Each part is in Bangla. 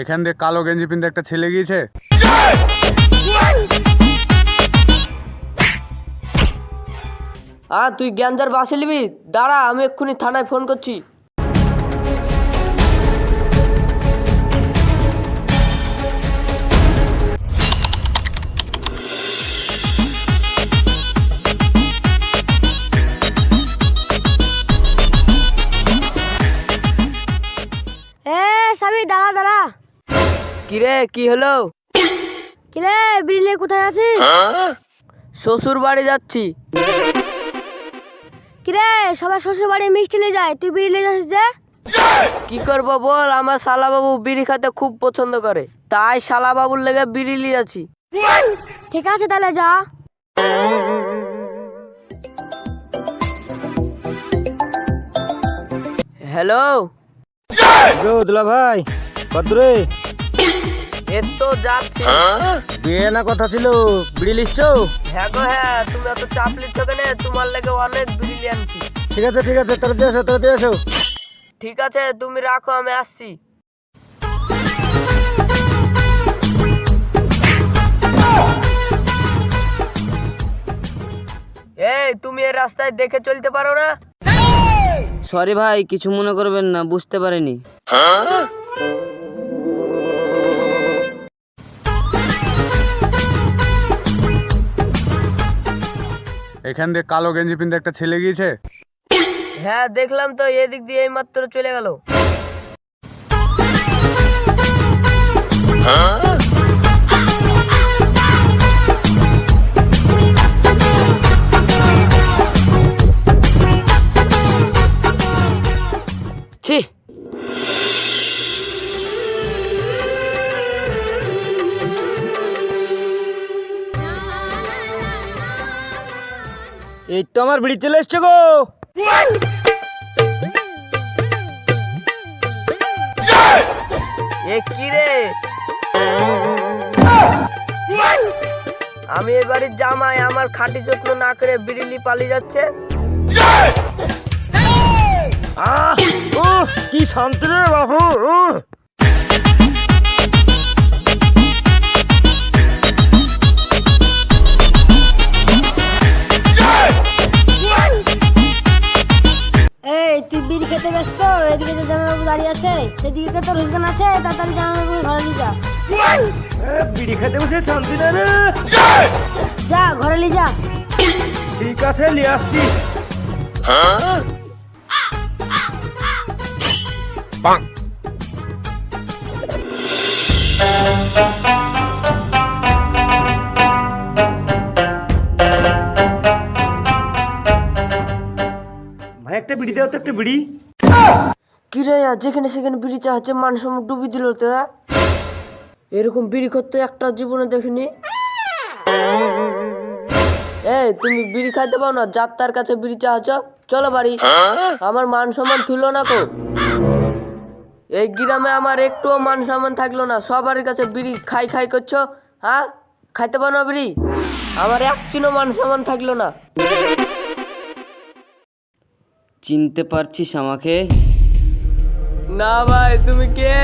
এখান দিয়ে কালো গেঞ্জি পিনতে একটা ছেলে গিয়েছে। আর তুই গ্যাঞ্জার বাসে নিবি দাঁড়া আমি এক্ষুনি থানায় ফোন করছি। এ সাবি দাঁড়া দাঁড়া। কিরে কি হলো? কিরে বিড়িলে কোথায় আছিস? শ্বশুর বাড়ি যাচ্ছি। কিরে সবাই শ্বশুর বাড়ি মিষ্টি নিয়ে যায় তুই বিড়ি নিয়ে যাচ্ছিস যে? কি করব বল আমার শালাবাবু বিড়ি খেতে খুব পছন্দ করে। তাই শালাবাবুর লেগে বিড়ি নিয়ে যাচ্ছি। ঠিক আছে তাহলে যা। হ্যালো? দুলা ভাই কদ্দুরে এর তো যাচ্ছি। বিয়ে না কথা ছিল বিড়ি লিস্ট হ্যাঁ গো হ্যাঁ তুমি এত চাপ লিচ্ছ কেন? তোমার লেগে অনেক বিড়ি নিয়ে আনছি। ঠিক আছে ঠিক আছে তাহলে দিয়ে আসো তাহলে দিয়ে আসো। ঠিক আছে তুমি রাখো আমি আসছি। এই তুমি এই রাস্তায় দেখে চলতে পারো না? সরি ভাই কিছু মনে করবেন না বুঝতে পারিনি। এখান দিয়ে কালো গেঞ্জি পিনতে একটা ছেলে গিয়েছে। হ্যাঁ দেখলাম তো এদিক দিয়ে এই মাত্র চলে গেল। এই তো আমার বিড়ি চলে এসছে গো। এ কি রে? আমি এই বাড়ির জামাই আমার খাঁটি যত্ন না করে বিড়িলি পালিয়ে যাচ্ছে। আহ ও কি শান্তি রে বাবু তুই বিড়ি খেতে ব্যস্ত এদিকে যে জামাইবাবু দাঁড়িয়ে আছে সেদিকে কে তোর হুজগান আছে তাড়াতাড়ি জামাইবাবু ঘরে নিয়ে যা। এ, বিড়ি খেতে বসে শান্তি না রে। যা ঘরে নিয়ে যা। ঠিক আছে নিয়ে আসছি। ভাই একটা বিড়ি দাও তো একটা বিড়ি। কি যেখানে সেখানে বিড়ি চাচ্ছে মান সম্মান ডুবি দিল তো হ্যাঁ? এরকম বিড়ি করতে একটা জীবনে দেখিনি। এই, তুমি বিড়ি খাইতে পাও না যার তার কাছে বিড়ি চাচ্ছ, চলো বাড়ি। আমার মান সম্মান তুলো না কো। এই গ্রামে আমার একটুও মান সম্মান থাকল না সবার কাছে বিড়ি খাই খাই করছ হ্যাঁ? খাইতে পারো না বিড়ি? আমার এক চিনো মান সম্মান থাকল না। চিনতে পারছিস আমাকে? না ভাই তুমি কে?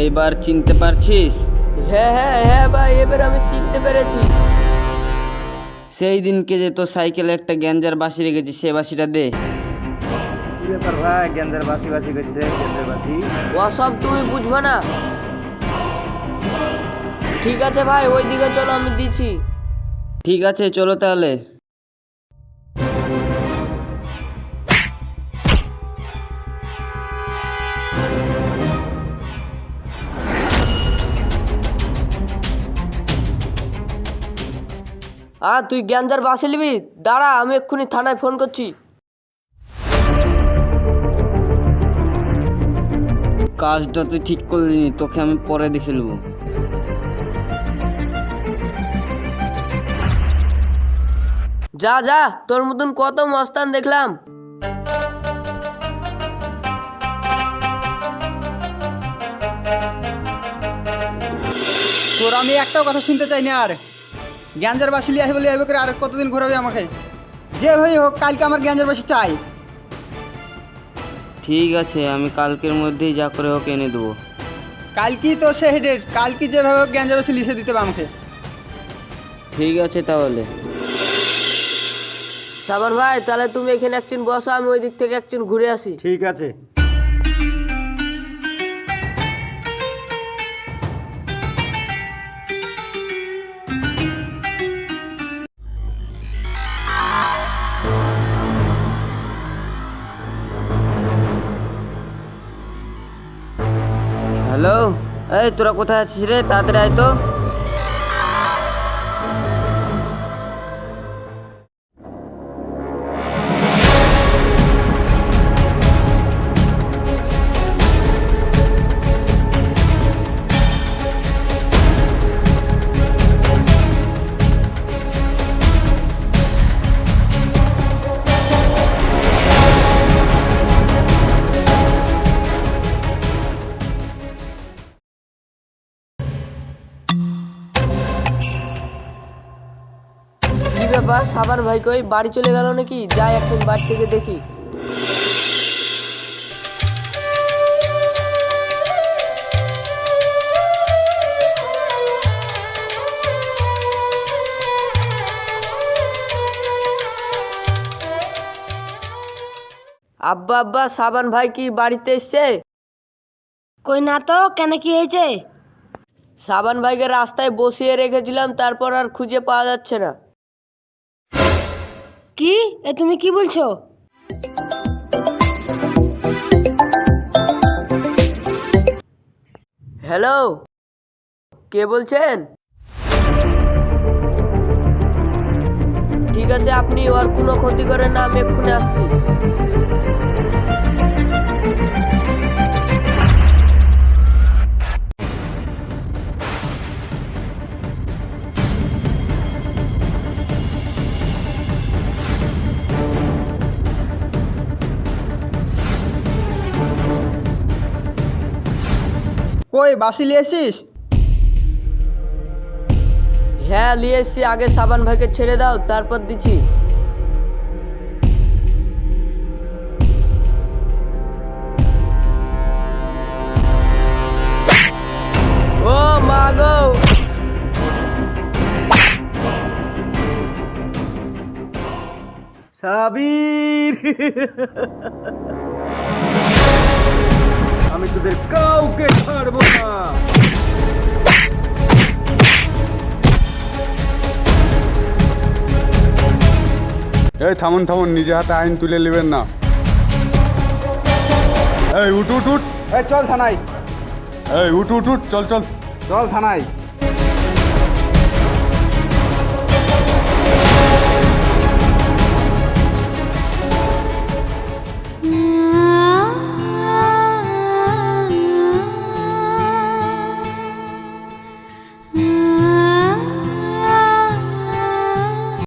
এইবার চিনতে পারছিস? হ্যাঁ হ্যাঁ হ্যাঁ ভাই এবার আমি চিনতে পেরেছি। সেই দিনকে যে তোর সাইকেলে একটা গ্যাঞ্জার বাসি রেখেছি সে বাসিটা দে। কি ব্যাপার ভাই বাসি বাসি করছে বাসি ওসব তুমি বুঝবে না। ঠিক আছে ভাই ওই দিকে চলো আমি দিচ্ছি। ঠিক আছে, চলো তাহলে। আর তুই গ্যাঞ্জার বাসে নিবি দাঁড়া, আমি এক্ষুনি থানায় ফোন করছি। কাজটা তুই ঠিক করলি তোকে আমি পরে দেখে নেব। যা যা তোর মতন কত মস্তান দেখলাম। তোর আমি একটাও কথা শুনতে চাই না আর। গ্যাঞ্জার বাসি লিয়ে আসবে লিয়ে করে আর কতদিন ঘোরাবে আমাকে? যে হয়ে হোক কালকে আমার গ্যাঞ্জার বাসি চাই। ঠিক আছে আমি কালকের মধ্যেই যা করে হোক এনে দেবো। কালকেই তো সে হেডের কালকে যেভাবে হোক গ্যাঞ্জাবাসী লিখে দিতে হবে আমাকে। ঠিক আছে তাহলে। সাবান ভাই তাহলে তুমি এখানে একদিন বসো আমি ওই দিক থেকে একদিন ঘুরে আসি। ঠিক আছে। হ্যালো এই তোরা কোথায় আছিস রে? তাড়াতাড়ি আয় তো। ব্যাপার সাবান ভাই কই বাড়ি চলে গেল নাকি? যাই এখন বাড়ি থেকে দেখি। আব্বা আব্বা সাবান ভাই কি বাড়িতে এসছে? কই না তো কেন কি হয়েছে? সাবান ভাইকে রাস্তায় বসিয়ে রেখেছিলাম তারপর আর খুঁজে পাওয়া যাচ্ছে না। কি? এ তুমি কি বলছো? হ্যালো? কে বলছেন? ঠিক আছে, আপনি ওর কোনো ক্ষতি করেন না, আমি এক্ষুনি আসছি। কই বাসি লিয়েছিস হ্যাঁ নিয়ে এসছি। আগে সাবান ভাইকে ছেড়ে দাও তারপর দিচ্ছি। ও মা গো! সাবির! তোদের কাউকে ছাড়বো না। এই থামুন থামুন নিজে হাতে আইন তুলে নেবেন না। এই উঠ উঠ উঠ। এই চল থানায়। এই উঠ উঠ উঠ চল চল। চল থানায়।